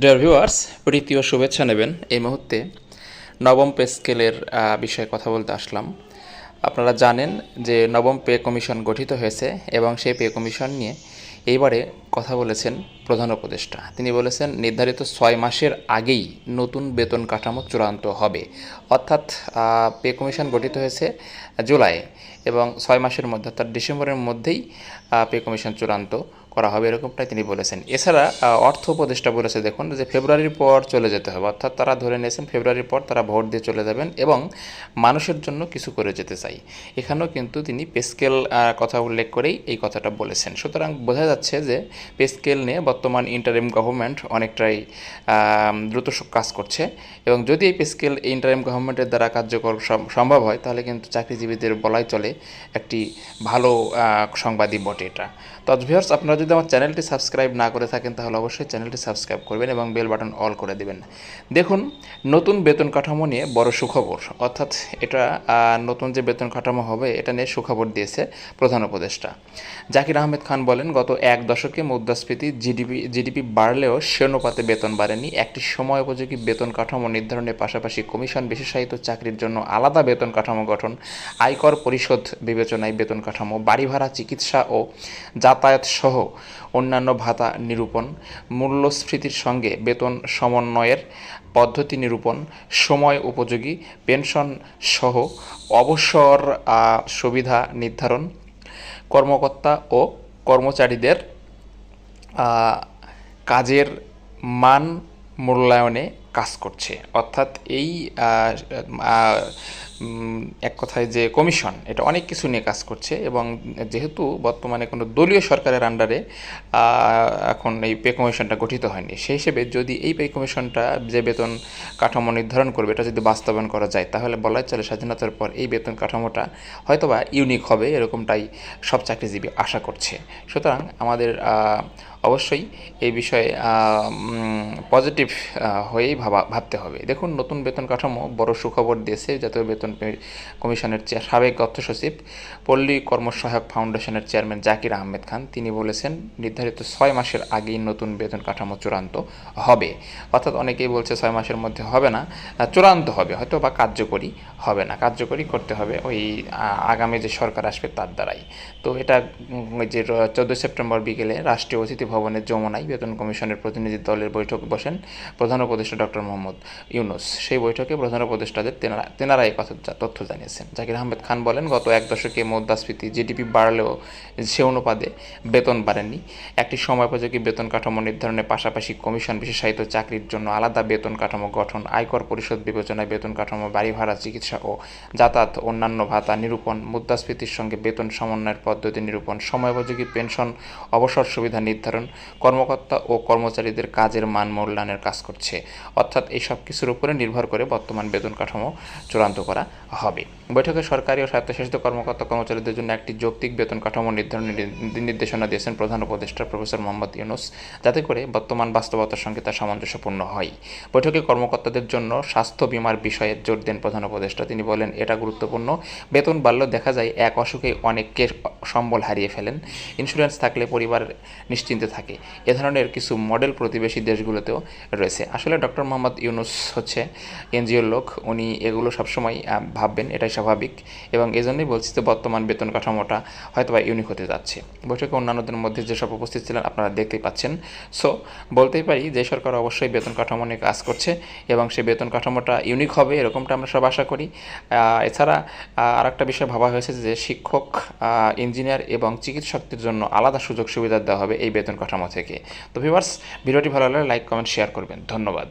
Dear viewers প্রীতি ও শুভেচ্ছা নেবেন। এই মুহূর্তে নবম পে স্কেলের বিষয়ে কথা বলতে আসলাম। আপনারা জানেন যে নবম পে কমিশন গঠিত হয়েছে এবং সেই পে কমিশন নিয়ে এইবারে কথা বলেছেন প্রধান উপদেষ্টা। তিনি বলেছেন, নির্ধারিত ছয় মাসের আগেই নতুন বেতন কাঠামো চূড়ান্ত হবে। অর্থাৎ পে কমিশন গঠিত হয়েছে জুলাই এবং ছয় মাসের মধ্যে অর্থাৎ ডিসেম্বরের মধ্যেই পে কমিশন চূড়ান্ত করা হবে এরকমটাই তিনি বলেছেন। এছাড়া অর্থ উপদেষ্টা বলেছে, দেখুন, যে ফেব্রুয়ারির পর চলে যেতে হবে। অর্থাৎ তারা ধরে নিয়েছেন, ফেব্রুয়ারির পর তারা ভোট দিয়ে চলে যাবেন এবং মানুষের জন্য কিছু করে যেতে চাই। এখানেও কিন্তু তিনি পেস্কেল কথা উল্লেখ করেই এই কথাটা বলেছেন। সুতরাং বোঝা যাচ্ছে যে পেস্কেল নিয়ে বর্তমান ইন্টারিম গভর্নমেন্ট অনেকটাই দ্রুত কাজ করছে। এবং যদি এই পেস্কেল ইন্টারিম গভর্নমেন্টের দ্বারা কার্যকর সম- সম্ভব হয়, তাহলে কিন্তু চাকরিজীবীদের বলাই চলে একটি ভালো সংবাদই বটে এটা। তো ভিউয়ার্স, আপনারা যদি আমার চ্যানেলটি সাবস্ক্রাইব না করে থাকেন, তাহলে অবশ্যই চ্যানেলটি সাবস্ক্রাইব করবেন এবং বেল বাটন অল করে দিবেন। দেখুন, নতুন বেতন কাঠামো নিয়ে বড় সুখবর। অর্থাৎ এটা নতুন যে বেতন কাঠামো হবে, এটা নিয়ে সুখবর দিয়েছে প্রধান উপদেষ্টা। জাকির আহমেদ খান বলেন, গত এক দশকে মুদ্রাস্ফীতি, জিডিপি জিডিপি বাড়লেও সে অনুপাতে বেতন বাড়েনি। একটি সময় উপযোগী বেতন কাঠামো নির্ধারণের পাশাপাশি কমিশন বিশেষায়িত চাকরির জন্য আলাদা বেতন কাঠামো গঠন, আয়কর পরিশোধ বিবেচনায় বেতন কাঠামো বাড়ি ভাড়া চিকিৎসা ও যাতায়াত সহ অন্যান্য ভাতা নিরূপণ, মূল্যস্ফীতির সঙ্গে বেতন সমন্বয়ের পদ্ধতি নিরূপণ, সময় উপযোগী, পেনশন সহ অবসর সুবিধা নির্ধারণ, কর্মকর্তা ও কর্মচারীদের কাজের মান মূল্যায়নে কাজ করছে। অর্থাৎ এই এক কথায় যে কমিশন, এটা অনেক কিছু নিয়ে কাজ করছে এবং যেহেতু বর্তমানে কোনো দলীয় সরকারের আন্ডারে এখন এই পে কমিশনটা গঠিত হয়নি। সেই হিসেবে যদি এই পে কমিশনটা যে বেতন কাঠামো নির্ধারণ করবে, এটা যদি বাস্তবায়ন করা যায়, তাহলে বলাই চলে স্বাধীনতার পর এই বেতন কাঠামোটা হয়তোবা ইউনিক হবে, এরকমটাই সব চাকরিজীবী আশা করছে। সুতরাং আমাদের অবশ্যই এই বিষয়ে পজিটিভ হয়েই ভাবা, ভাবতে হবে। দেখুন, নতুন বেতন কাঠামো বড় সুখবর দিয়েছে, জাতীয় বেতন পে- কমিশনের সাবেক অর্থ সচিব, পল্লী কর্মসহায়ক ফাউন্ডেশনের চেয়ারম্যান জাকির আহমেদ খান। তিনি বলেছেন, নির্ধারিত ছয় মাসের আগেই নতুন বেতন কাঠামো চূড়ান্ত হবে। অর্থাৎ অনেকেই বলছে ছয় মাসের মধ্যে হবে না চূড়ান্ত হবে। হয়তো বা কার্যকরী হবে না। কার্যকরী করতে হবে ওই আগামী যে সরকার আসবে তার দ্বারাই। তো এটা যে চোদ্দোই সেপ্টেম্বর বিকেলে রাষ্ট্রীয় অতিথি ভবনের যমুনায় বেতন কমিশনের প্রতিনিধি দলের বৈঠক বসেন প্রধান উপদেষ্টা ডক্টর মোহাম্মদ ইউনুস। সেই বৈঠকে প্রধান উপদেষ্টাদের তেনারা তেনারা এই কথা তথ্য জানিয়েছেন। জাকির আহমেদ খান বলেন, গত এক দশকে মুদ্রাস্ফীতি জিডিপি বাড়লেও সে অনুপাতে বেতন বাড়েনি একটি সময়োপযোগী বেতন কাঠামো নির্ধারণের পাশাপাশি কমিশন বিশেষায়িত চাকরির জন্য আলাদা বেতন কাঠামো গঠন, আয়কর পরিষদ বিবেচনায় বেতন কাঠামো, বাড়ি ভাড়া, চিকিৎসা ও যাতায়াত, অন্যান্য ভাতা নিরূপণ, মুদ্রাস্ফীতির সঙ্গে বেতন সমন্বয়ের পদ্ধতি নিরূপণ সময়োপযোগী পেনশন, অবসর সুবিধা নির্ধারণ, কর্মকর্তা ও কর্মচারীদের কাজের মান মূল্যায়নের কাজ করছে। অর্থাৎ এই সব কিছুর উপরে নির্ভর করে বর্তমান বেতন কাঠামো চূড়ান্ত করা। হবে। বৈঠকে সরকারি ও স্বায়ত্তশাসিত কর্মকর্তা কর্মচারীদের জন্য একটি যৌক্তিক বেতন কাঠামো নির্ধারণের নির্দেশনা দিয়েছেন প্রধান উপদেষ্টা প্রফেসর মোহাম্মদ ইউনুস। যাতে করে বর্তমান বাস্তবতার সঙ্গে তা সামঞ্জস্যপূর্ণ হয়। বৈঠকে কর্মকর্তাদের জন্য স্বাস্থ্য বীমার বিষয়ে জোর দেন প্রধান উপদেষ্টা। তিনি বলেন, এটা গুরুত্বপূর্ণ। বেতন বাড়লেও দেখা যায় এক অসুখে অনেককে সম্বল হারিয়ে ফেলেন। ইন্স্যুরেন্স থাকলে পরিবার নিশ্চিন্তে থাকে। এ ধরনের কিছু মডেল প্রতিবেশী দেশগুলোতেও রয়েছে। আসলে ডক্টর মোহাম্মদ ইউনুস হচ্ছে এনজিওর লোক। উনি এগুলো সবসময় ভাববেন, এটাই স্বাভাবিক। এবং এই জন্যই বলছি যে বর্তমান বেতন কাঠামোটা হয়তো বা ইউনিক হতে যাচ্ছে। বৈঠকে অন্যান্যদের মধ্যে যেসব উপস্থিত ছিলেন আপনারা দেখতেই পাচ্ছেন। সো বলতেই পারি যে সরকার অবশ্যই বেতন কাঠামো নিয়ে কাজ করছে এবং সেই বেতন কাঠামোটা ইউনিক হবে এরকমটা আমরা সব আশা করি। এছাড়া আর একটা বিষয় ভাবা হয়েছে যে শিক্ষক ইঞ্জিনিয়ার এবং চিকিৎসকদের জন্য আলাদা সুযোগ সুবিধা দেওয়া হবে এই বেতন কাঠামো থেকে। তো ভিভার্স ভিডিওটি ভালো লাগলে লাইক কমেন্ট শেয়ার করবেন। ধন্যবাদ।